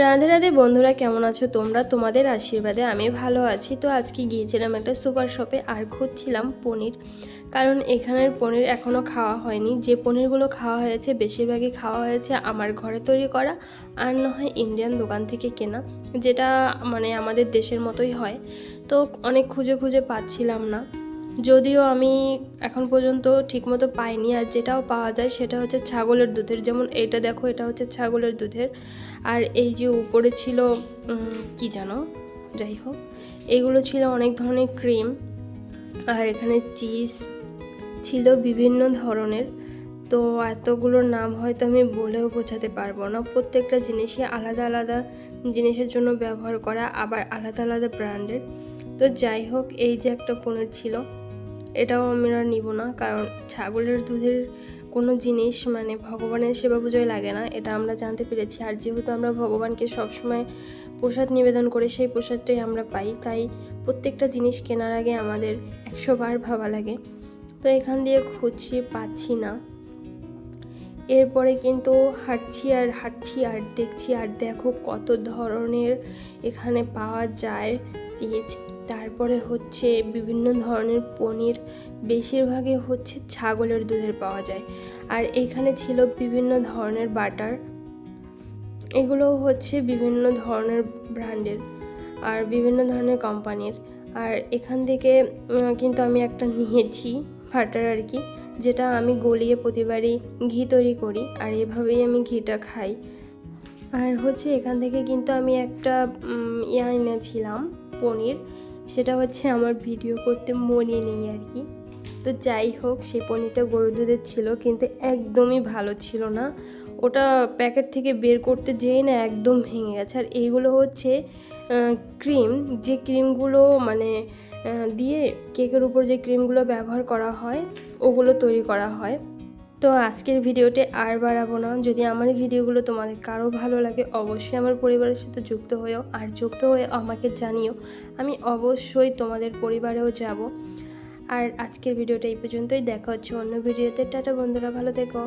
রাধে রাধে বন্ধুরা, কেমন আছো? তোমরা তোমাদের আশীর্বাদে আমি ভালো আছি। তো আজকে গিয়েছিলাম একটা সুপার শপে আর খুঁজছিলাম পনির। কারণ এখানের পনির এখনও খাওয়া হয়নি। যে পনিরগুলো খাওয়া হয়েছে, বেশিরভাগই খাওয়া হয়েছে আমার ঘরে তৈরি করা আর না হয় ইন্ডিয়ান দোকান থেকে কেনা, যেটা মানে আমাদের দেশের মতোই হয়। তো অনেক খুঁজে খুঁজে পাচ্ছিলাম না। যদিও আমি এখন পর্যন্ত ঠিকমতো পাইনি আর যেটাও পাওয়া যায় সেটা হচ্ছে ছাগলের দুধের। যেমন এটা দেখো, এটা হচ্ছে ছাগলের দুধের। আর এই যে উপরে ছিল কি জানো? যাই হোক, এগুলো ছিল অনেক ধরনের ক্রিম। আর এখানে চিজ ছিল বিভিন্ন ধরনের। তো এতগুলোর নাম হয়তো আমি বলেও বোঝাতে পারব না। প্রত্যেকটা জিনিসই আলাদা আলাদা জিনিসের জন্য ব্যবহার করা, আবার আলাদা আলাদা ব্র্যান্ডের। তো যাই হোক, এই যে একটা পনির ছিল, এটাও আমরা নিব না, কারণ ছাগলের দুধের কোনো জিনিস মানে ভগবানের সেবা পুজোয় লাগে না, এটা আমরা জানতে পেরেছি। আর যেহেতু আমরা ভগবানকে সবসময় প্রসাদ নিবেদন করে সেই প্রসাদটাই আমরা পাই, তাই প্রত্যেকটা জিনিস কেনার আগে আমাদের একশো বার ভাবা লাগে। তো এখান দিয়ে খুঁজছি, পাচ্ছি না। এরপরে কিন্তু হাঁটছি আর হাঁটছি আর দেখছি আর দেখো কত ধরনের এখানে পাওয়া যায় সিজ তারপরে হচ্ছে বিভিন্ন ধরনের পনির, বেশিরভাগই হচ্ছে ছাগলের দুধের পাওয়া যায়। আর এখানে ছিল বিভিন্ন ধরনের বাটার। এগুলো হচ্ছে বিভিন্ন ধরনের ব্র্যান্ডের আর বিভিন্ন ধরনের কোম্পানির। আর এখান থেকে কিন্তু আমি একটা নিয়েছি বাটার আর কি, যেটা আমি গলিয়ে প্রতিবারই ঘি তৈরি করি। আর এভাবেই আমি ঘিটা খাই। আর হচ্ছে এখান থেকে কিন্তু আমি একটা ইয়া এনেছিলাম, পনির। সেটা হচ্ছে আমার ভিডিও করতে মনে নেই আর কি। তো যাই হোক সেই পনিরটা গরু দুধের ছিল, কিন্তু একদমই ভালো ছিল না। ওটা প্যাকেট থেকে বের করতে যেই না একদম ভেঙে গেছে। আর এইগুলো হচ্ছে ক্রিম। যে ক্রিমগুলো মানে দিয়ে কেকের উপর যে ক্রিমগুলো ব্যবহার করা হয়, ওগুলো তৈরি করা হয়। তো আজকের ভিডিওতে আর বাড়াবো না। যদি আমার ভিডিওগুলো তোমাদের কারও ভালো লাগে, অবশ্যই আমার পরিবারের সাথে যুক্ত হয়েও আর যুক্ত হয়ে আমাকে জানিও। আমি অবশ্যই তোমাদের পরিবারেও যাব। আর আজকের ভিডিওটা এই পর্যন্তই। দেখা হচ্ছে অন্য ভিডিওতে। টাটা বন্ধুরা, ভালো থেকো।